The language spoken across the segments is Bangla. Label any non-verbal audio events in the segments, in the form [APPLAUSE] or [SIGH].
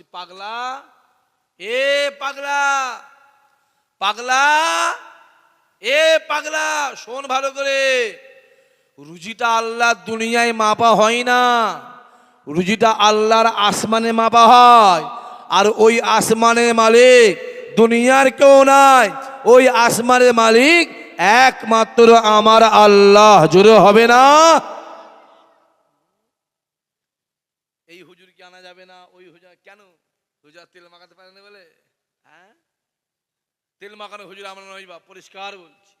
পাগলা? এ পাগলা পাগলা, এ পাগলা, শোন ভালো করে। রুজিটা আল্লাহ দুনিয়ায় মাপা হয় না। রুজিটা আল্লাহর আসমানে মাপা হয়। আর ওই আসমানের মালিক দুনিয়ার কেউ নাই। ওই আসমানের মালিক একমাত্র আমার আল্লাহ। জোরে হবে না এই হুজুর কি আনা যাবে না ওই হুজুর কেন হুজুর তেল মাখাতে পারে না বলে? হ্যাঁ? তেল মাখানো হুজুর আমরা নই বা পরিষ্কার বলছি।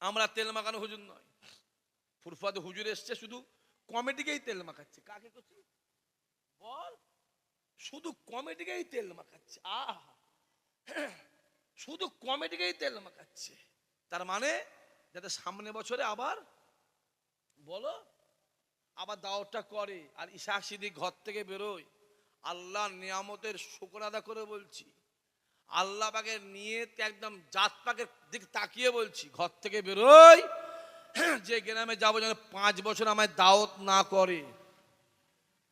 আমরা তেল মাখানো হুজুর নয় ফুরফাতে হুজুর এসছে শুধু কমেডিকেই তেল মাখাচ্ছে। কাকে করছি? বল। শুধু কমেডিকেই তেল মাখাচ্ছে। আহ। শুধু কমেডিকেই তেল মাখাচ্ছে। তার মানে যাতে সামনে বছরে আবার, বলো, আবার দাওয়াতটা করে আর ইশাক সিদ্দিক ঘর থেকে বেরোয়। আল্লাহ নিয়ামতের শুকর আদা করে বলছি। আল্লাহ পাকের নিয়ে একদম জাত পাকের দিক তাকিয়ে বলছি। ঘর থেকে বেরোয় যে গ্রামে যাব যেন পাঁচ বছর আমায় দাওয়াত না করে।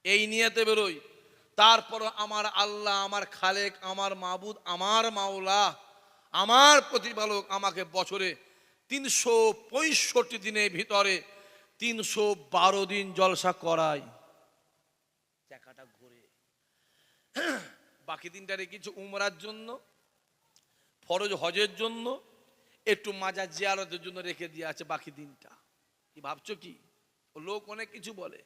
এই নিয়েতে বেরোই। তারপর আমার আল্লাহ, আমার খালেক, আমার মাবুদ, আমার মাওলা, আমার প্রতিপালক আমাকে বছরে তিনশো পঁয়ষট্টি দিনের ভিতরে তিনশো বারো দিন জলসা করায়। চাকাটা বাকি দিনটা রেখেছি উমরার জন্য, ফরজ হজের জন্য, একটু মাজা জিয়ারতের জন্য রেখে দিয়ে আছে বাকি দিনটা। কি ভাবছ কি? লোক অনেক কিছু বলে।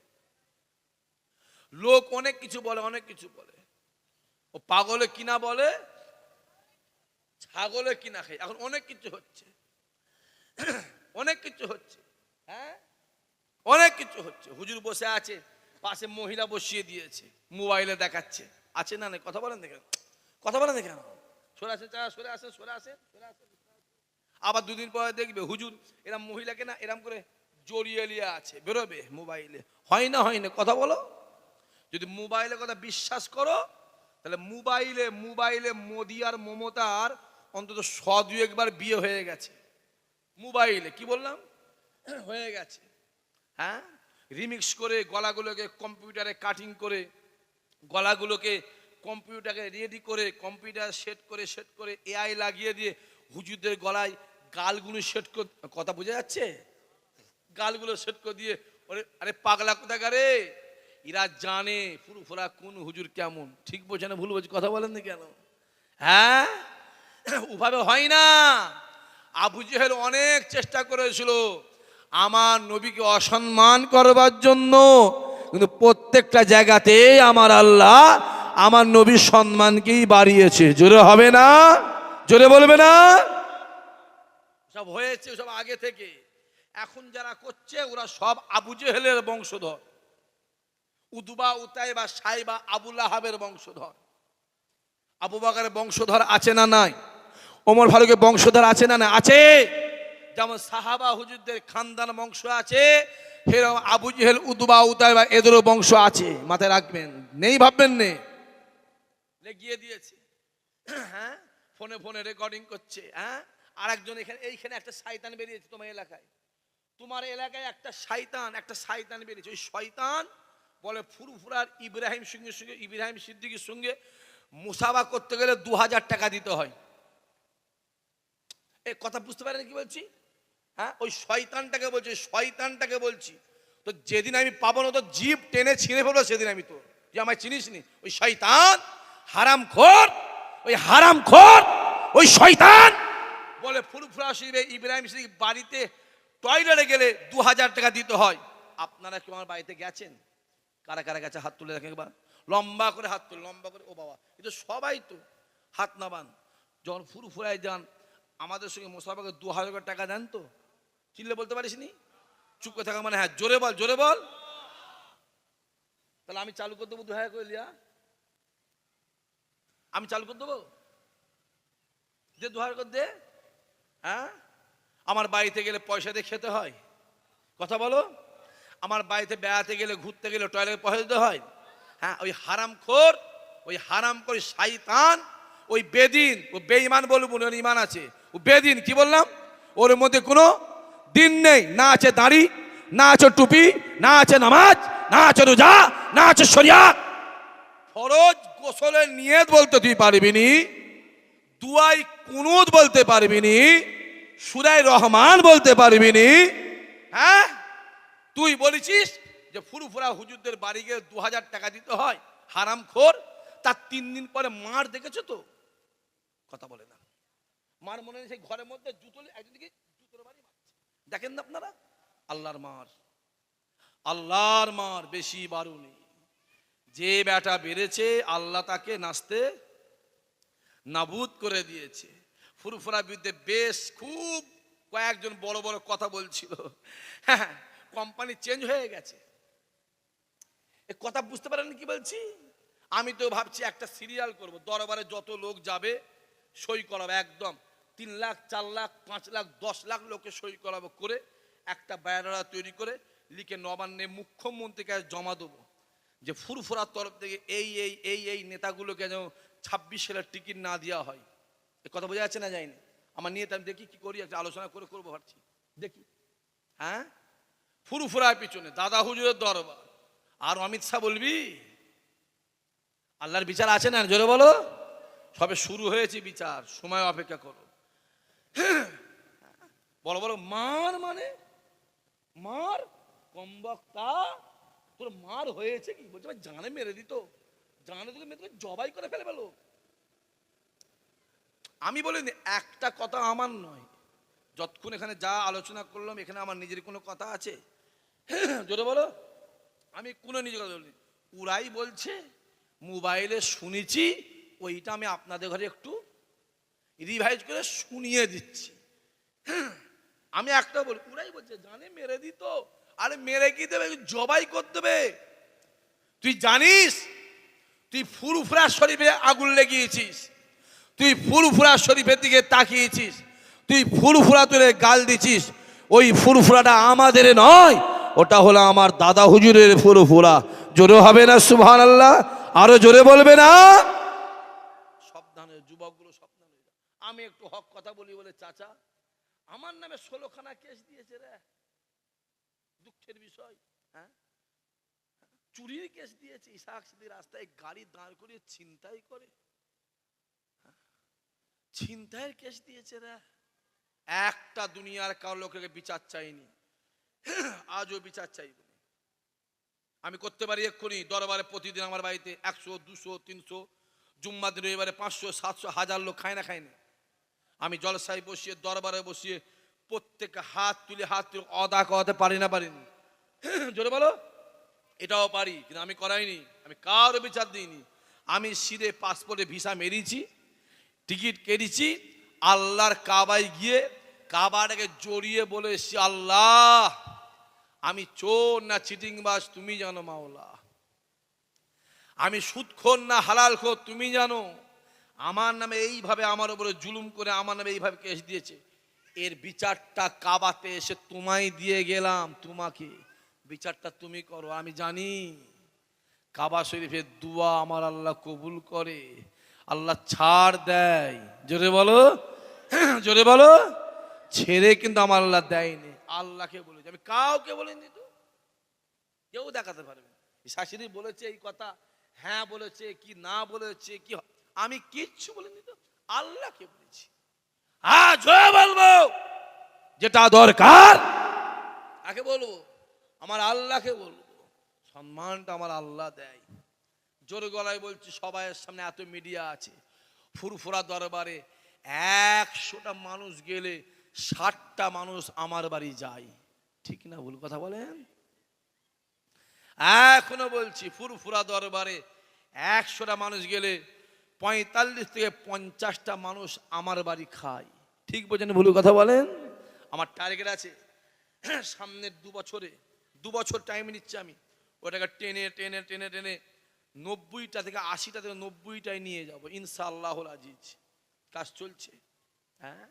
লোক অনেক কিছু বলে, অনেক কিছু বলে। ও পাগলে কিনা বলে, ছাগলে কিনা খাই এখন অনেক কিছু হচ্ছে। অনেক কিছু হচ্ছে। হ্যাঁ? অনেক কিছু হচ্ছে। হুজুর বসে আছে, পাশে মহিলা বসিয়ে দিয়েছে, মোবাইলে দেখাচ্ছে। আছে না না কথা বলেন দেখেন কথা বলেন দেখেন সরে আসে চা সরে আসে সরে আসে সরে আসে আবার দুদিন পরে দেখবে হুজুর এরম মহিলাকে না এরম করে জড়িয়ে নিয়ে আছে বেরোবে মোবাইলে। হয় না হয় না কথা বলো। যদি মোবাইলে কথা বিশ্বাস করো তাহলে মোবাইলে মোবাইলে মোদি আর মমতার অন্তত স দু একবার বিয়ে হয়ে গেছে। মোবাইলে কি বললাম? [CLEARS THROAT] হয়ে গেছে। হ্যাঁ? রিমিক্স করে গলাগুলোকে কম্পিউটারে কাটিং করে গলাগুলোকে কম্পিউটারে রেডি করে, কম্পিউটার সেট করে সেট করে এআই লাগিয়ে দিয়ে হুজুরদের গলায় গালগুলো সেট করে, কথা বোঝা যাচ্ছে? গালগুলো সেট করে দিয়ে, ওরে, আরে পাগলা কোথাকারে এরা জানে ফুরফুরা কোন হুজুর কেমন। ঠিক বোঝে না, ভুল বোঝে, কথা বলেন না কেন? হ্যাঁ? ওভাবে হয় না। আবু জেহেল অনেক চেষ্টা করেছিল আমার নবীকে অসম্মান করবার জন্য, কিন্তু প্রত্যেকটা জায়গাতে আমার আল্লাহ আমার নবীর সম্মানকেই বাড়িয়েছে। জোরে হবে না? জোরে বলবে না? সব হয়েছে, সব আগে থেকে। এখন যারা করছে, ওরা সব আবু জেহেলের বংশধর। উদবা উতাই বা সাইবা আবুল আহাবের বংশধর। আবু বাকারের বংশধর আছে না নাই? ওমর ফারুকের বংশধর আছে না না আছে। যেমন সাহাবা হুজুরদের খানদান বংশ আছে, সেরকম আবু জেহেল, উদবা উতাই বা এদেরও বংশ আছে। মাথায় রাখবেন। নেই, ভাববেন নে। লেগিয়ে দিয়েছে। হ্যাঁ? ফোনে ফোনে রেকর্ডিং করছে। হ্যাঁ? আর একজন এখানে এইখানে একটা শয়তান বেরিয়েছে তোমার এলাকায়। তোমার এলাকায় একটা শয়তান একটা শয়তান বেরিয়েছে। ওই শয়তান বলে ফুরফুরার ইব্রাহিম সঙ্গে সঙ্গে ইব্রাহিম সিদ্দিকির সঙ্গে মুসাফা করতে গেলে দু হাজার টাকা দিতে হয়। এ কথা বুঝতে পারেন কি বলছি? হ্যাঁ? ওই শয়তানটাকে বলছি শয়তানটাকে বলছি। তো যেদিন আমি পাবো না, তো জিপ টেনে ছিঁড়ে ফেলব সেদিন আমি তো যে আমায় চিনিস নি ওই শয়তান হারাম খোর, ওই হারাম খোর, ওই শয়তান। বলে ফুরফুরা শিবে ইব্রাহিম সিদ্দিক বাড়িতে টয়লেটে গেলে দু হাজার টাকা দিতে হয়। আপনারা কি আমার বাড়িতে গেছেন? কারা কারা গেছে? হাত তুলে দেখেন একবার। লম্বা করে হাত তুলে, লম্বা করে। ও বাবা, এ তো সবাই তো হাত নাবান যখন ফুরফুরায় যান, আমাদের সঙ্গে মোসাফাকে দু হাজার টাকা দেন তো? চিনলে বলতে পারিস নি? চুপ করে থাকা মানে হ্যাঁ জোরে বল জোরে বল। তাহলে আমি চালু করে দেবো দু হাজার করে লিয়া। আমি চালু করে দেবো? দে দু হাজার করে দে। হ্যাঁ? আমার বাড়িতে গেলে পয়সা দিয়ে খেতে হয়। কথা বলো? আমার বাড়িতে বেড়াতে গেলে, ঘুরতে গেলে টয়লেটে পয়সা দিতে হয়। হ্যাঁ ওই হারাম খোর, ওই হারাম করে শাইতান ওই বেদিন, ও বেঈমান বলব ওর ইমান আছে। ও বেদিন, কি বললাম? ওর মধ্যে কোনো দিন নেই। না আছে দাড়ি, না আছে টুপি, না আছে নামাজ, না আছে রোজা, না আছে শরিয়া ফরজ গোসলের নিয়ত বলতে তুই পারবি নি? দুয়াই কুনুদ বলতে পারবি নি? সুরাই রহমান বলতে পারবি নি? হ্যাঁ? তুই বলেছিস যে ফুরুফুরা হুজুরদের বাড়ি গিয়ে দু হাজার টাকা দিতে হয়, হারাম খোর? তার তিন দিন পরে মার দেখেছ তো? কথা বলে না। মার মনে সেই ঘরের মধ্যে জুতো একদিকে জুতোর বাড়ি দেখেন না আপনারা? আল্লাহর মার। আল্লাহর মার বেশি বারুনি যে বেটা বেড়েছে, আল্লাহ তাকে নাচতে নাবুদ করে দিয়েছে। ফুরফুরা বিরুদ্ধে বেশ খুব কয়েকজন বড় বড় কথা বলছিল। হ্যাঁ কোম্পানি চেঞ্জ হয়ে গেছে। এ কথা বুঝতে পারেন কি বলছি? আমি তো ভাবছি একটা সিরিয়াল করব। দরবারে যত লোক যাবে, সই করাবো একদম। তিন লাখ, চার লাখ, পাঁচ লাখ, দশ লাখ লোকে সই করাবো করে একটা ব্যানারা তৈরি করে লিখে নবান্নে মুখ্যমন্ত্রীকে জমা দেবো। যে ফুরফুরার তরফ থেকে এই এই এই এই নেতাগুলোকে যেন ছাব্বিশ সালের টিকিট না দেওয়া হয়। এ কথা বোঝা যাচ্ছে না যায়নি? আমার নিয়ে আমি দেখি কি করি, একটা আলোচনা করে করব ভাবছি। দেখি। হ্যাঁ? ফুরফুরার পিছনে, দাদা হুজুরের দরবার। আর অমিত শাহ বলবি? আল্লাহর বিচার আছে না? জোরে বলো। সবে শুরু হয়েছে বিচার, সময় অপেক্ষা করো। বলো বলো, মার মানে? মার কম্বক্তা তোর মার হয়েছে কি? বলছে, ভাই, জানে মেরে দিত। জানে তোকে মেরে তোকে জবাই করে ফেলে ফেলো। আমি বলিনি একটা কথা আমার নয়। যতক্ষণ এখানে যা আলোচনা করলাম, এখানে আমার নিজের কোনো কথা আছে? [CLEARS THROAT] জোরে বলো। আমি কোনো নিজের কথা বলিনি। ওরাই বলছে, মোবাইলে শুনেছি, ওইটা আমি আপনাদের ঘরে একটু রিভাইজ করে শুনিয়ে দিচ্ছি। [CLEARS THROAT] আমি একটা বলি ওরাই বলছে, জানে মেরে দিত। আরে মেরে কি দেবে? জবাই করতে দেবে। তুই জানিস? তুই ফুরফুরা শরীফে আগুন লেগিয়েছিস। তুই ফুরফুরা শরীফের দিকে তাকিয়েছিস। তুই ফুরফুরা তুলে গাল দিছিস। ওই ফুরফুরাটা আমাদের নয়, ওটা হলো আমার দাদা হুজুরের ফুরুফুরা। জোরে হবে না সুবহান আল্লাহ আরও জোরে বলবে না? সাবধানে যুবকগুলো সাবধানে আমি একটু হক কথা বলি বলে, চাচা, আমার নামে ষোলোখানা কেস দিয়েছে রে দুঃখের বিষয় হ্যাঁ চুরির কেস দিয়েছে, ইসাক সিদ্ধি রাস্তায় গাড়ি দাঁড় করিয়ে ছিনতাই করে। ছিনতাইয়ের কেস দিয়েছে রে। একটা দুনিয়ার কারও লোকের বিচার চাইনি। আজও বিচার চাইব আমি করতে পারি এক্ষুনি, দরবারে প্রতিদিন আমার বাড়িতে একশো, দুশো, তিনশো জুম্মা দিন এবারে পাঁচশো, সাতশো, হাজার লোক খায় না খায় না। আমি জলসাই বসিয়ে, দরবারে বসিয়ে প্রত্যেক হাত তুলে হাত তুলে অদা করাতে পারি না পারিনি। জোরে বলো। এটাও পারি, কিন্তু আমি করাইনি, আমি কারও বিচার দিইনি। আমি সিধে পাসপোর্টে ভিসা মেরিয়েছি টিকিট কেটেছি, আল্লাহর কাবায় গিয়ে কাবাটাকে জড়িয়ে বলে এসছি, আল্লাহ, আমি চোর না চিটিংবাজ, তুমি জানো মাওলা। আমি সুদখোর না হালাল খোর তুমি জানো। আমার নামে এইভাবে আমার উপরে জুলুম করে আমার নামে এইভাবে কেস দিয়েছে। এর বিচারটা কাবাতে এসে তোমায় দিয়ে গেলাম, তোমাকে। বিচারটা তুমি করো, আমি জানি। কাবা শরীফের দুয়া আমার আল্লাহ কবুল করে, আল্লাহ ছাড় দেয়। জোরে বলো [CLEARS THROAT] জোরে বলো, ছেড়ে কিন্তু আমার আল্লাহ দেয়নি। আল্লাহকে বলেছে। আমি কাউকে বলিনি তো। কেউ দেখাতে পারবে শাশুড়ি বলেছে এই কথা হ্যাঁ বলেছে, কি না বলেছে, কি আমি কিচ্ছু বলিনি তো। আল্লাহকে বলেছি। হ্যাঁ জয় বলব, যেটা দরকার, কাকে বলব? আমার আল্লাহকে বলব। সম্মানটা আমার আল্লাহ দেয়। জোরে গলায় বলছি, সবাইয়ের সামনে এত মিডিয়া আছে, ফুরফুরা দরবারে একশোটা মানুষ গেলে ষাটটা মানুষ আমার বাড়ি যায়। ঠিক না ভুল কথা বলেন? এখনও বলছি, ফুরফুরা দরবারে একশোটা মানুষ গেলে পঁয়তাল্লিশ থেকে পঞ্চাশটা মানুষ আমার বাড়ি খায়। ঠিক বোঝেন ভুল কথা বলেন? আমার টার্গেট আছে, সামনের দু বছরে দু বছর টাইম নিচ্ছি আমি। ওটাকে টেনে টেনে টেনে টেনে নব্বইটা থেকে আশিটা থেকে নব্বইটায় নিয়ে যাব। ইনশাআল্লাহ আজিজ। কাজ চলছে। হ্যাঁ?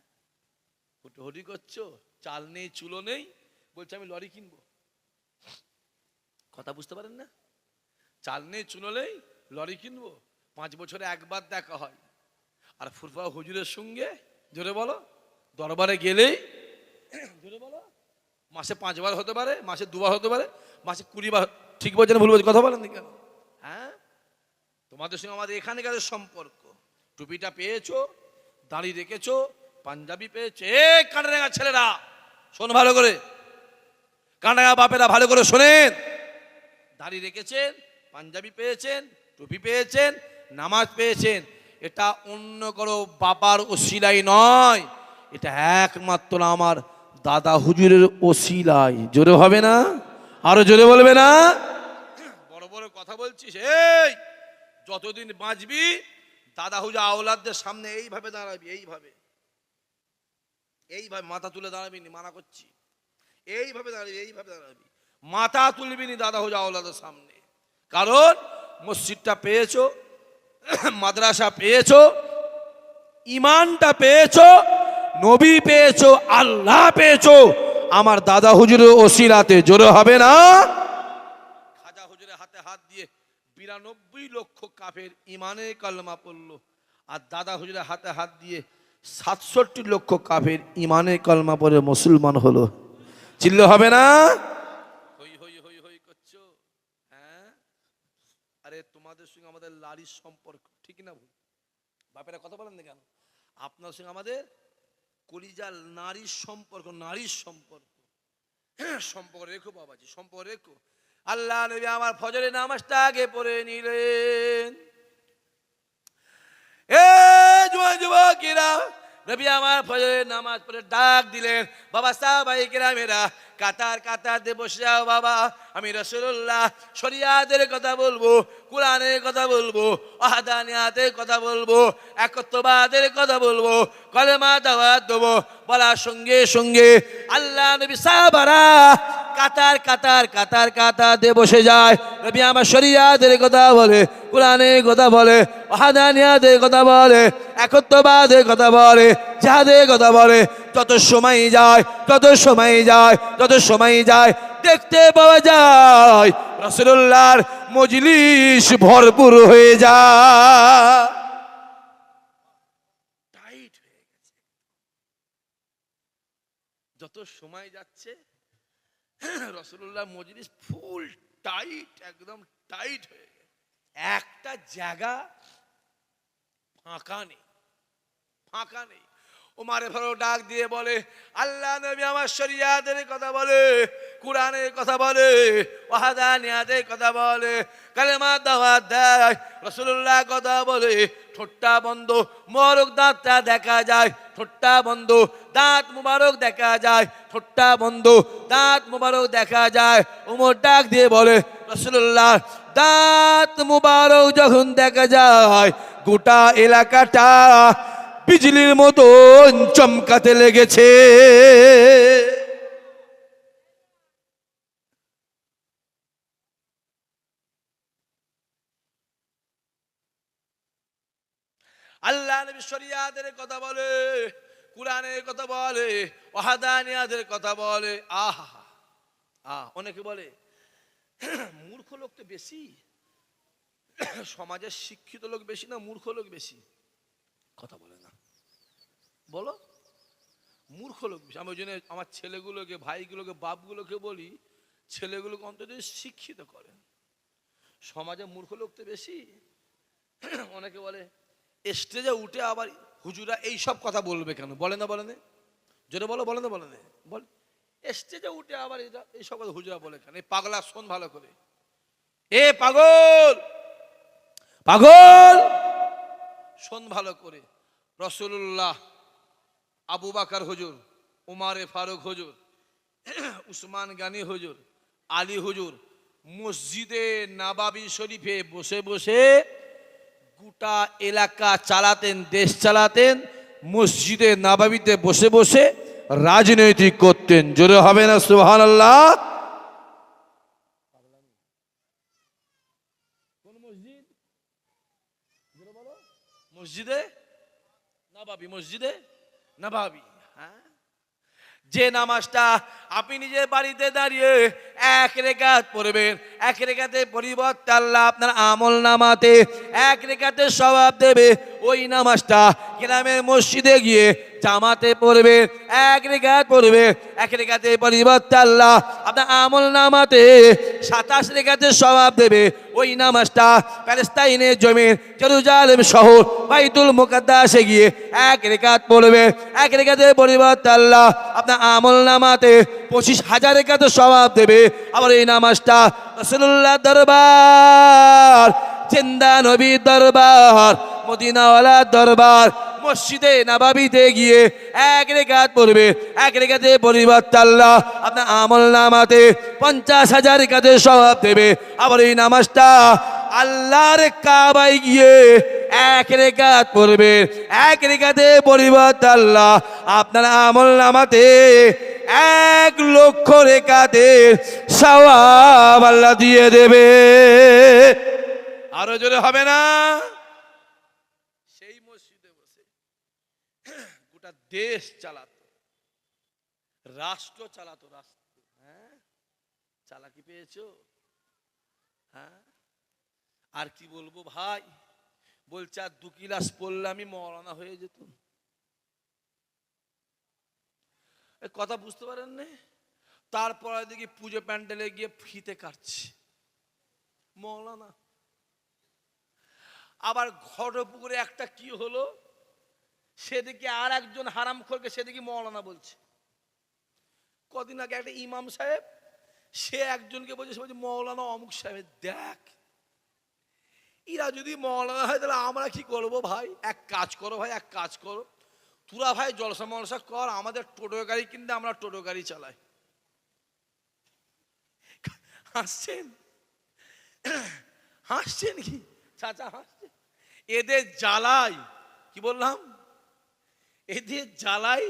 হুটোহুটি করছ? চাল নেই, চুলো নেই? বলছে, আমি লরি কিনবো। কথা বুঝতে পারেন না? চাল নেই, চুলো নেই, লরি কিনবো। পাঁচ বছরে একবার দেখা হয়। আর ফুরফা হুজুরের সঙ্গে, জোরে বলো, দরবারে গেলেই, [CLEARS THROAT] জোরে বলো মাসে পাঁচবার হতে পারে, মাসে দুবার হতে পারে, মাসে কুড়ি বার ঠিক বলছেন ভুল বলছি কথা বলেন কেন? হ্যাঁ? তোমাদের সঙ্গে আমাদের এখানকার সম্পর্ক। টুপিটা পেয়েছ, দাড়ি রেখেছো, পাঞ্জাবি পেয়েছে, এ কানাডাঙ্গা ছেলেরা, শোন ভালো করে। কানাডাঙ্গা বাপেরা ভালো করে শোনেন। দাড়ি রেখেছেন, পাঞ্জাবি পেয়েছেন, টুপি পেয়েছেন, নামাজ পেয়েছেন। এটা অন্য কোনো বাবার ওসিলাই নয়, এটা একমাত্র আমার দাদা হুজুরের ওসিলাই জোরে হবে না? আরও জোরে বলবে না? বড় বড় কথা বলছিস, এই যতদিন বাঁচবি, দাদা হুজুর আওলাদদের সামনে এইভাবে দাঁড়াবি, এইভাবে। এইভাবে মাথা তুলে দাঁড়াবি নি, মানা করছি। এইভাবে দাঁড়াবি এইভাবে দাঁড়াবি। মাথা তুলবি নি দাদা হুজা আওলাদের সামনে। কারণ মসজিদটা পেয়েছ, মাদ্রাসা পেয়েছ, ইমানটা পেয়েছ নবী পেয়েছ, আল্লাহ পেয়েছ। আমার দাদা হুজুরের ওসিলাতে জোরে হবে না? খাজা হুজুরের হাতে হাত দিয়ে বিরানব্বই লক্ষ কাফের ইমানে কালমা পড়ল। আর দাদা হুজুরের হাতে হাত দিয়ে সাতষট্টি লক্ষ কাফের ইমানে কলমা পড়ে মুসলমান হলো। চিল্ল হবে না? হই হই হই হই করছ? হ্যাঁ? আরে তোমাদের সঙ্গে আমাদের লারির সম্পর্ক, ঠিক না বাপেরা কথা বলেন না কেন? আপনার সঙ্গে আমাদের কলিজার নারীর সম্পর্ক নারীর সম্পর্ক। হ্যাঁ, সম্পর্ক রেখো বাবাজি সম্পর্ক রেখো। আল্লাহ নবী আমার ফজরের নামাজটা আগে পড়ে নিলেন। এ যুবক যুবকেরা নবী আমার ফজরের নামাজ পড়ে ডাক দিলেন, বাবা সাহাবাই কেরামেরা, কাতার কাতার দিয়ে বসে যাও বাবা। আমি রসুল্লাহ শরিয়াদের কথা বলব, কোরআনের কথা বলব আহাদানিয়াতের কথা বলব, একত্ববাদের কথা বলব, কলেমা দাওয়াত দেবো। বলার সঙ্গে সঙ্গে আল্লাহ নবী সাহাবারা কাতার কাতার কাতার কাতার দিয়ে বসে যায়। নবী আমার শরিয়াদের কথা বলে, কোরআনের কথা বলে ওহাদানিয়াদের কথা বলে, একত্ববাদের কথা বলে যাদের কথা বলে। যত সময় যায় তত সময় যায় তত সময় যায়, দেখতে পাওয়া যায় রসুল্লাহর মজলিস ভরপুর হয়ে যায়। যত সময় যাচ্ছে [COUGHS] রসুল্লাহ মজলিস ফুল টাইট একদম টাইট হয়ে গেছে। একটা জায়গা ফাঁকা নেই ফাঁকা নেই। উমারে ফারুক ডাক দিয়ে বলে, আল্লাহ নবী আমার শরিয়াতের কথা বলে, কোরআনের কথা বলে, ওয়াহাদানিয়াতের কথা বলে, কালেমা দাওয়াত দেয় রসুল্লাহ কথা বলে, ঠোঁটটা বন্ধ মোরক দাঁতটা দেখা যায়, ঠোঁটটা বন্ধ, দাঁত মুবারক দেখা যায়, ঠোঁটটা বন্ধ, দাঁত মুবারক দেখা যায়। উমর ডাক দিয়ে বলে রসুল্লাহ দাঁত মুবারক যখন দেখা যায়, গোটা এলাকাটা বিজলির মতন চমকাতে লেগেছে। আল্লাহ নবী শরিয়াতের কথা বলে, কোরআনের কথা বলে ওয়াহাদানিয়াদের কথা বলে। আহা, আহ অনেকে বলে, মূর্খ লোক তো বেশি। সমাজের শিক্ষিত লোক বেশি না, মূর্খ লোক বেশি। কথা বলে বলো। মূর্খ লোক আমি ওই জন্য আমার ছেলেগুলোকে, ভাইগুলোকে, বাপগুলোকে বলি, ছেলেগুলোকে অন্তত শিক্ষিত করেন। সমাজে মূর্খ লোক তো বেশি। অনেকে বলে, স্টেজে উঠে আবার হুজুরা এই সব কথা বলবে কেন? বলে না বলে না? জোরে বলো, বলে না বলে না? বল। স্টেজে উঠে আবার এই সব কথা হুজুরা বলে কেন? এই পাগলা শোন ভালো করে। এ পাগল! পাগল! শোন ভালো করে। রসুল্লাহ আবু বাকার হুজুর, উমারে ফারুক হুজুর, [CLEARS THROAT] উসমান গানি হুজুর, আলী হুজুর, মসজিদে নাবাবি শরীফে বসে বসে গোটা এলাকা চালাতেন, দেশ চালাতেন, মসজিদে নাবাবিতে বসে বসে রাজনৈতিক করতেন। জোরে হবে না সুহান আল্লাহ। মসজিদে? নাবাবি মসজিদে? নাবাবি হ্যাঁ? যে নামাজটা আপনি নিজের বাড়িতে দাঁড়িয়ে এক রেখাত পড়বেন। এক রেখাতে পরিবর্তে আল্লাহ আপনার আমল নামাতে এক রেখাতে স্বভাব দেবে। ওই নামাজটা গ্রামের মসজিদে গিয়ে জামাতে পড়বে এক রেখাত পড়বে এক রেখাতে পরিবর্তে আল্লাহ আপনার আমল নামাতে সাতাশ রেখাতে স্বভাব দেবে। ওই নামাজটা প্যালেস্তাইনের জমির জেরুজালেম শহর, বাইতুল মুকাদ্দাসে গিয়ে এক রেখাত পড়বে এক রেখাতে পরিবর্তে আল্লাহ আপনার আমল নামাতে পঁচিশ হাজার রেখাতে স্বভাব দেবে। আবার এই নামাজটা রসুল্লাহ দরবার, জিন্দা নবী দরবার, মদিনাওয়ালা দরবার, মসজিদে নাবাবিতে গিয়ে এক রেখাত পড়বে। এক রেখাতে পরিবার আল্লাহ আপনার আমল নামাতে পঞ্চাশ হাজার রেখাতে স্বভাব দেবে। আবার এই নামাজটা আল্লাহর কাবায় গিয়ে এক রেখাত পড়বে, এক রেখাতে পরিবর্তে আল্লাহ আপনার আমল নামাতে এক লক্ষ রেখাতে সওয়াব আল্লাহ দিয়ে দেবে। আরও জোরে হবে না? সেই মসজিদে বসে গোটা দেশ চালাতো, রাষ্ট্র চালাতো, রাষ্ট্র। হ্যাঁ? চালাকি পেয়েছ? হ্যাঁ? আর কি বলব ভাই? বলছে, আর দু কিলাস পড়লে আমি মরানা হয়ে যেত কথা বুঝতে পারেন না তারপরে দেখি পুজো প্যান্ডেলে গিয়ে ফিতে কাটছে। মৌলানা আবার ঘটপুকুরে একটা কি হলো? সেদিকে আর একজন হারাম খোরকে সেদিকে মৌলানা বলছে। কদিন আগে একটা ইমাম সাহেব, সে একজনকে বলছে, সে বলছে মৌলানা অমুক সাহেব, দেখ এরা যদি মৌলানা হয়, তাহলে আমরা কি করব ভাই? এক কাজ করো ভাই, এক কাজ করো। তোরা ভাই, জলসা মলসা কর, আমাদের টোটো গাড়ি কিনতে আমরা টোটো গাড়ি চালাই। হাসছেন? হাসছেন কি? চাচা হাসছেন এদের জ্বালাই, কি বললাম? এদের জ্বালাই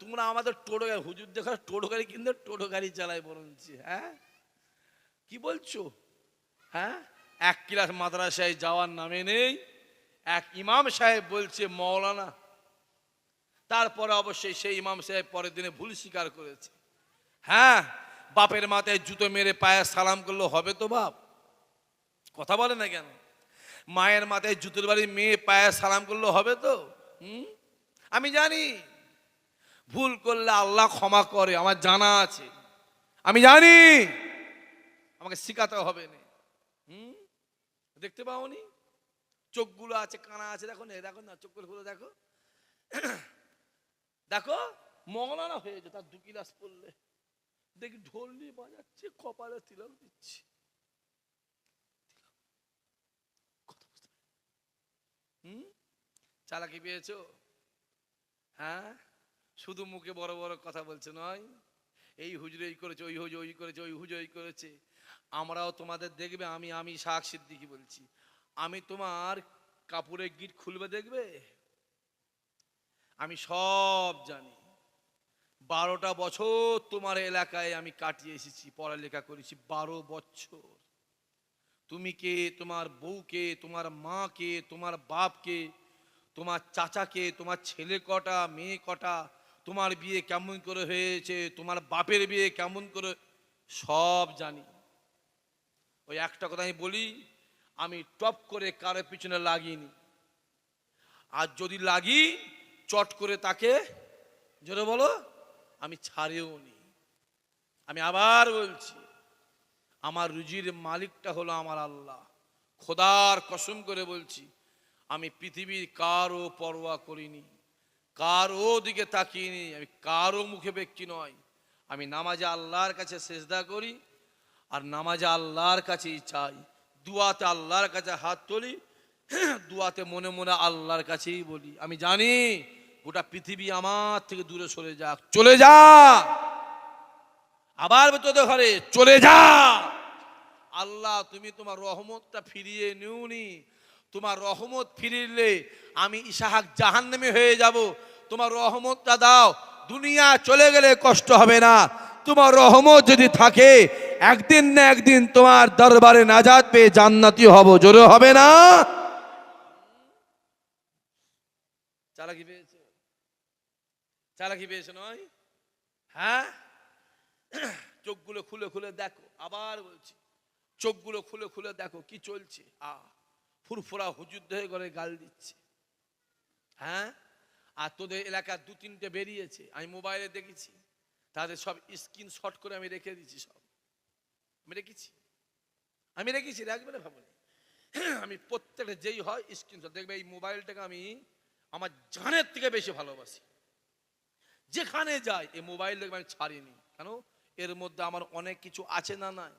তোমরা আমাদের টোটো গাড়ি, হুজুর দেখা টোটো গাড়ি কিনতে টোটো গাড়ি চালাই বলছি হ্যাঁ? কি বলছো? হ্যাঁ? এক ক্লাস মাদ্রাসায় যাওয়ার নামে নেই। এক ইমাম সাহেব বলছে, মৌলানা, তারপরে অবশ্যই সেই ইমাম সাহেব পরের দিনে ভুল স্বীকার করেছে। হ্যাঁ বাপের মাথায় জুতো মেরে পায়ে সালাম করলে, হবে তো বাপ। কথা বলে না কেন? মায়ের মাথায় জুতোর বাড়ি মেয়ে পায়ে সালাম করলে, হবে তো? হুম? আমি জানি। ভুল করলে আল্লাহ ক্ষমা করে, আমার জানা আছে। আমি জানি। আমাকে শিখাতে হবে না। দেখতে পাওনি? চোখগুলো আছে, কানা আছে, দেখো না দেখো না চোখগুলো দেখো। [CLEARS THROAT] দেখো, মৌলানা হয়েছে তার দু গিলাস পড়লে। দেখি ঢোল নিয়ে বাজাচ্ছে, কপালে তিলক দিচ্ছে? হুম? চালাকি পেয়েছ? হ্যাঁ? শুধু মুখে বড় বড় কথা বলছে নয়, এই হুজুর এই করেছে, ওই হুজুর ওই করেছে, ওই হুজুর ওই করেছে। আমরাও তোমাদের দেখবে, আমি আমি শাক সিদ্দিকি বলছি। আমি তোমার কাপড়ের গিট খুলবে দেখবে? আমি সব জানি। বারোটা বছর তোমার এলাকায় আমি কাটিয়ে এসেছি, পড়ালেখা করেছি বারো বছর। তুমি কে? তোমার বউকে, তোমার মাকে, তোমার বাপকে, তোমার চাচাকে, তোমার ছেলে কটা, মেয়ে কটা, তোমার বিয়ে কেমন করে হয়েছে, তোমার বাপের বিয়ে কেমন করে, সব জানি। ওই একটা কথা আমি বলি, আমি টপ করে কারও পিছনে লাগিনি আর যদি লাগি, চট করে তাকে, জোরে বলো, আমি ছাড়েও নি। আমি আবার বলছি, আমার রুজির মালিকটা হলো আমার আল্লাহ। খোদার কসম করে বলছি, আমি পৃথিবীর কারও পরোয়া করিনি কারও দিকে তাকিয়ে নি, আমি কারও মুখে ব্যক্তি নয়। আমি নামাজে আল্লাহর কাছে সেজদা করি আর নামাজে আল্লাহর কাছেই চাই। দুয়াতে আল্লাহর কাছে হাত তুলি, দুয়াতে মনে মনে আল্লাহর কাছেই বলি। আমি জানি গোটা পৃথিবী আমার থেকে দূরে সরে যাক। চলে যা! আবার তোদের ঘরে চলে যা! আল্লাহ, তুমি তোমার রহমতটা ফিরিয়ে নিউনি তোমার রহমত ফিরিলে আমি ইসাহাক জাহান্নামে হয়ে যাব। তোমার রহমতটা দাও। দুনিয়া চলে গেলে কষ্ট হবে না। তোমার রহমত যদি থাকে, একদিন না একদিন তোমার দরবারে নাজাদ পেয়ে জান্নাতি হব, জোরে হবে না? চালাকি পেয়েছে? চালাকি পেয়েছে নয়? হ্যাঁ? চোখগুলো খুলে খুলে দেখো, আবার বলছি, চোখগুলো খুলে খুলে দেখো কি চলছে। আ, ফুরফুরা হুজুর হয়ে করে গাল দিচ্ছে। হ্যাঁ? আর তোদের এলাকার দু তিনটে বেরিয়েছে, আমি মোবাইলে দেখেছি। তাদের সব স্ক্রিন শট করে আমি রেখে দিচ্ছি সব। আমি রেখেছি। আমি রেখেছি, রাখবে না ভাবনি? আমি প্রত্যেকটা যেই হয় স্ক্রিনশট দেখবে এই মোবাইলটাকে আমি আমার জানের থেকে বেশি ভালোবাসি। যেখানে যাই, এই মোবাইল দেখবে আমি ছাড়িনি। কেন? এর মধ্যে আমার অনেক কিছু আছে না নাই?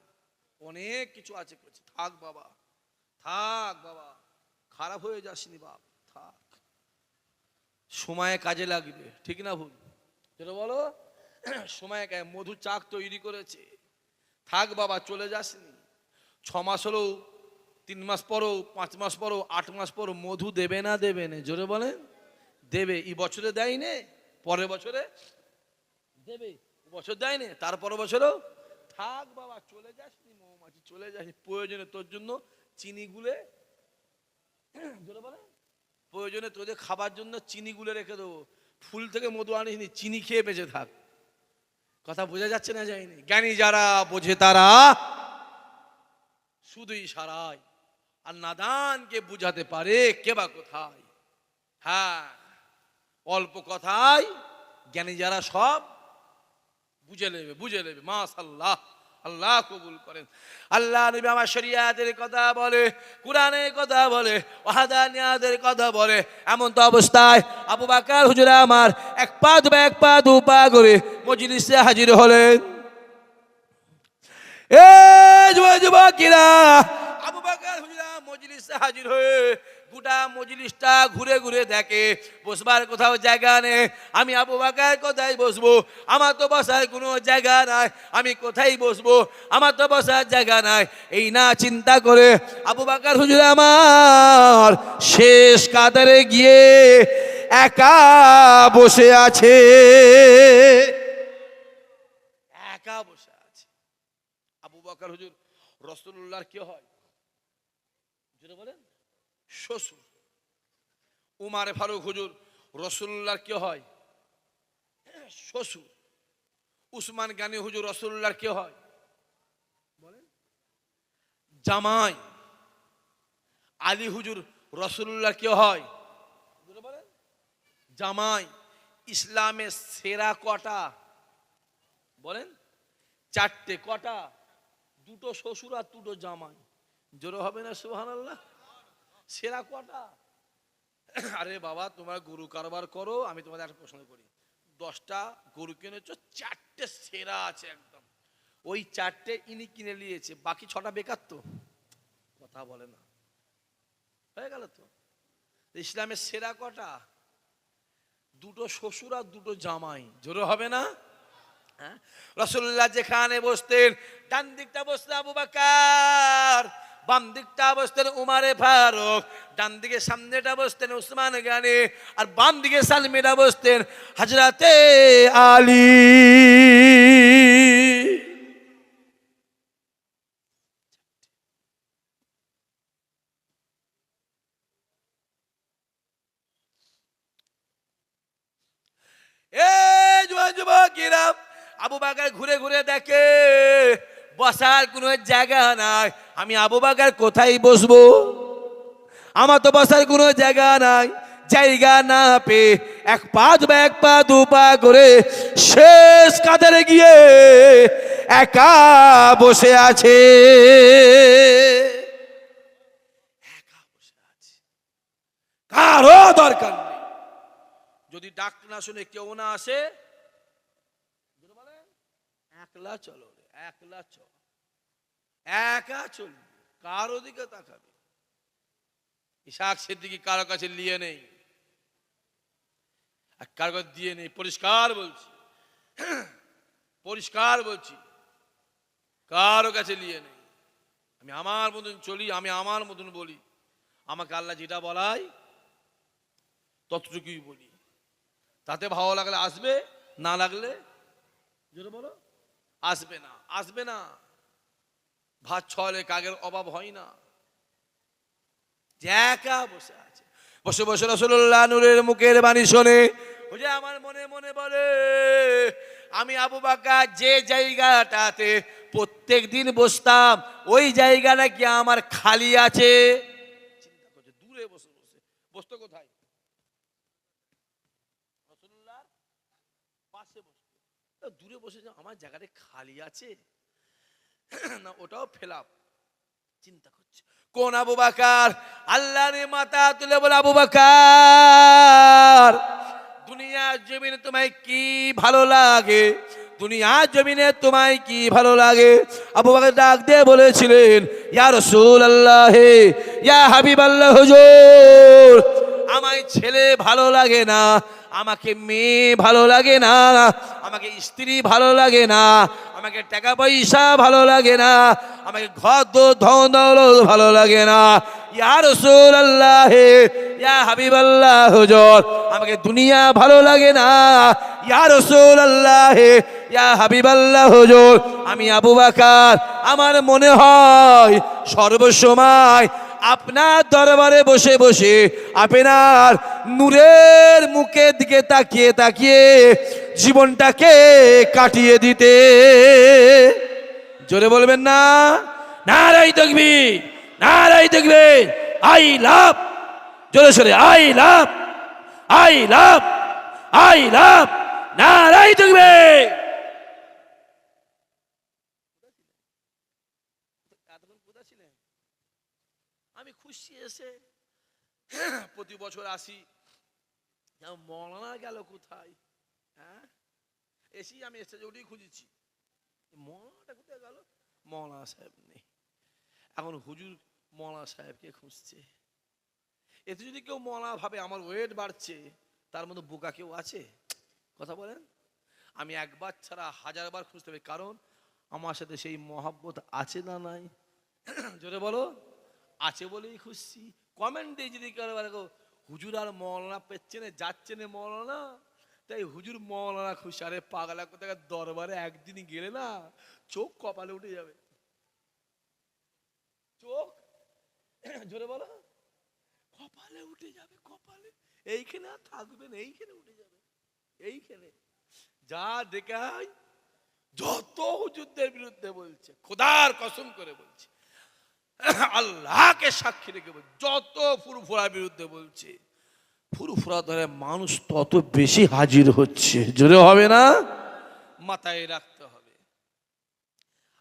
অনেক কিছু আছে। থাক বাবা থাক বাবা, খারাপ হয়ে যাসনি বাপ, থাক। সময়ে কাজে লাগবে, ঠিক না ভুল? যেটা বলো সময় কাজে মধু চাক তৈরি করেছে। থাক বাবা, চলে যাসনি। ছ মাস হলেও তিন মাস পরও, পাঁচ মাস পরও, আট মাস পরও মধু দেবে না দেবে না। জোরে বলেন, দেবে। এই বছরে দেয় নে পরের বছরে দেবে। বছর দেয় নে তারপর বছরও থাক বাবা, চলে যাসনি মৌমাছি, চলে যাসনি। প্রয়োজনে তোর জন্য চিনি গুলে, জোরে বলেন, প্রয়োজনে তোদের খাবার জন্য চিনি গুলে রেখে দেবো। ফুল থেকে মধু আনিসনি, চিনি খেয়ে বেঁচে থাক। কথা বোঝা যাচ্ছে না যায়নি? জ্ঞানী যারা বোঝে তারা শুধুই সারায় আর নাদানকে বুঝাতে পারে কে বা কোথায়। হ্যাঁ অল্প কথায় জ্ঞানী যারা সব বুঝে নেবে বুঝে নেবে। মাশাল্লাহ। আল্লাহ কবুল করেন। আল্লাহ নবী আমার শরিয়াতের কথা বলে, কোরআনের কথা বলে, ওয়াহাদানিয়াতের কথা বলে। এমন তো অবস্থায় আবু বাকার হুজুরা আমার এক পা দুপা এক পা দু পা করে মজলিসে হাজির হলেন। এ যুবক, যুবকেরা, আবু বাকার হুজুরা মজলিসে হাজির হয়ে গোটা মজলিসটা ঘুরে ঘুরে দেখে। বসবার কোথাও জায়গা নেই। আমি আবু বাকার কোথায় বসবো? আমার তো বসার কোনো জায়গা নাই। আমি কোথায় বসবো? আমার তো বসার জায়গা নাই। এই না চিন্তা করে আবু বাকার হুজুর আমার শেষ কাতারে গিয়ে একা বসে আছে। একা বসে আছে। আবু বকর হুজুর, রসুল্লাহর কে হয়? বলেন। শ্বশুর। উমারে ফারুক হুজুর, রসুল্লাহর কে হয়? শ্বশুর। উসমান গানি হুজুর, রসুল্লাহর কে হয়? বলেন। জামাই। আলী হুজুর, রসুল্লাহর কে হয়? জামাই ইসলামের সেরা কটা? বলেন। চারটে কটা? দুটো শ্বশুর আর দুটো জামাই। জোরো হবে না সুহান আল্লাহ সেরা কটা আরে বাবা, তোমার গরু কারবার করো, আমি তোমাদের একটা প্রশ্ন করি। দশটা গরু কিনেছো? চারটে সেরা আছে একদম। ওই চারটে ইনি কিনে নিয়েছে, বাকি ছটা বেকার তো? কথা বলে না। হয়ে গেল তো? ইসলামের সেরা কটা দুটো শ্বশুর আর দুটো জামাই। জোরে হবে না? হ্যাঁ? রসুল্লাহ যেখানে বসতেন, ডান দিকটা বসতেন আবু বাকার বাম দিকটা বসতেন উমারে ফারুক, ডান দিকে সামনেটা বসতেন উসমান গানে, আর বাম দিকে সালমিটা বসতেন হাজরাতে আলী। এ যুবক আবু বাকার ঘুরে ঘুরে দেখে বসার কোনো জায়গা নাই। আমি আবু কোথায় বসবো? আমার তো বসার কোনো জায়গা নাই। জায়গা না পেয়ে এক পা দুপা এক পা দু পা করে শেষ কাতারে গিয়ে একা বসে আছে। কারও দরকার নেই। যদি ডাক না শুনে কেউ না আসে একলা চলো। একলা চল। একা চলবি, কারও দিকে তাকাবি। ইসাক সিদ্দিকি কারও কাছে নিয়ে নেই। আর কারও কাছে দিয়ে নেই। পরিষ্কার বলছি। পরিষ্কার বলছি। কারও কাছে নিয়ে নেই। আমি আমার মতন চলি, আমি আমার মতন বলি। আমাকে আল্লাহ যেটা বলাই ততটুকুই বলি। তাতে ভালো লাগলে আসবে, না লাগলে, জোরে বলো, আসবে না। আসবে না। ভাত ছলে কাগের অভাব হয় না। একা বসে আছে। বসে বসে রসুল্লাহ নূরের মুখের বাণী শোনে। যে আমার মনে মনে বলে, আমি আবু বাকার যে জায়গাটাতে প্রত্যেক দিন বসতাম, ওই জায়গাটা কি আমার খালি আছে? চিন্তা করছে, দূরে বসে বসে। বসতো কোথায় রাসূলুল্লাহর পাশে বসতো তা দূরে বসে যে আমার জায়গাটা খালি আছে। না, ওটাও ফেলাপ চিন্তা করছে। কোন আবু বাকার? আল্লাহর মাথা তুলে বলে, আবু বাকার দুনিয়া জমিনে তোমায় কি ভালো লাগে? দুনিয়া জমিনে তোমায় কি ভালো লাগে? আবু বাকার ডাক দিয়ে বলেছিলেন, ইয়া রাসূল আল্লাহ ইয়া হাবিব আল্লাহ হুজুর, আমায় ছেলে ভালো লাগে না আমাকে মেয়ে ভালো লাগে না, আমাকে স্ত্রী ভালো লাগে না, আমাকে টাকা পয়সা ভালো লাগে না, আমাকে ঘর দো ধন ভালো লাগে না। ইয়া রসুল আল্লাহ ইয়া হাবিব আল্লাহ হুজুর, আমাকে দুনিয়া ভালো লাগে না। ইয়া রসুল আল্লাহ ইয়া হাবিব আল্লাহ হুজুর, আমি আবু বাকার, আমার মনে হয় সর্বসময় আপনার দরবারে বসে বসে আপনার নূরের মুখের দিকে তাকিয়ে তাকিয়ে জীবনটাকে কাটিয়ে দিতে। জোরে বলবেন না? নারাই দেখবি নারাই দেখবে আই লাভ, জোরে সরে, I love I love I love নারাই দেখবে আমি খুশি এসে প্রতি বছর আসি। যেমন মৌলানা গেল কোথায়? হ্যাঁ? এসি আমি স্টেজে উঠেই খুঁজেছি। মৌলানাটা কোথায় গেল? মৌলানা সাহেব নেই। এখন হুজুর মৌলানা সাহেবকে খুঁজছে। এতে যদি কেউ মৌলানা ভাবে আমার ওয়েট বাড়ছে, তার মধ্যে বোকা কেউ আছে? কথা বলেন। আমি একবার ছাড়া হাজারবার খুঁজতে হবে কারণ আমার সাথে সেই মহাব্বত আছে না নাই? [CLEARS THROAT] জোরে বলো। আছে বলেই খুঁজছি। কমেন্টে যদি কেউ হুজুর আর মৌলানা পেচ্ছে না, যাচ্ছে না মৌলানা তাই হুজুর মৌলানা খুশি, আরে পাগলা কোথায় দরবারে একদিন গেলে না চোখ কপালে উঠে যাবে। চোখ? [CLEARS THROAT] জোরে বলো। কপালে উঠে যাবে, কপালে। এইখানে আর থাকবে না, এইখানে উঠে যাবে, এইখানে। যা দেখাই যত হুজুরদের বিরুদ্ধে বলছে, খোদার কসম করে বলছে। [COUGHS] আল্লাহকে সাক্ষী রেখে যত ফুরফুরার বিরুদ্ধে বলছে, ফুরফুরা ধরে মানুষ তত বেশি হাজির হচ্ছে। জোরে হবে না? মাথায় রাখতে হবে।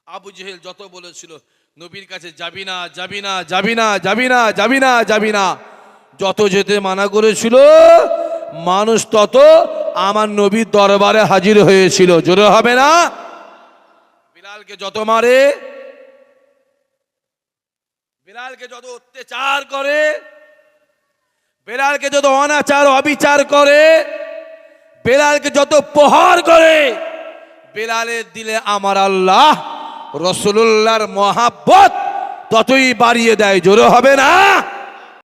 আবু জেহেল যত বলেছিল, নবীর কাছে যাবি না যাবি না যাবি না যাবি না যাবি না যাবি না। যত যেতে মানা করেছিল, মানুষ তত আমার নবীর দরবারে হাজির হয়েছিল। জোরে হবে না? বিলালকে যত মারে বিলালকে যত অত্যাচার করে বেড়ালকে যত অনাচার অবিচার করে বেড়ালকে যত প্রহার করে বেড়ালের দিলে আমার আল্লাহ রসুল্লাহর মহাব্বত ততই বাড়িয়ে দেয়। জোরে হবে না?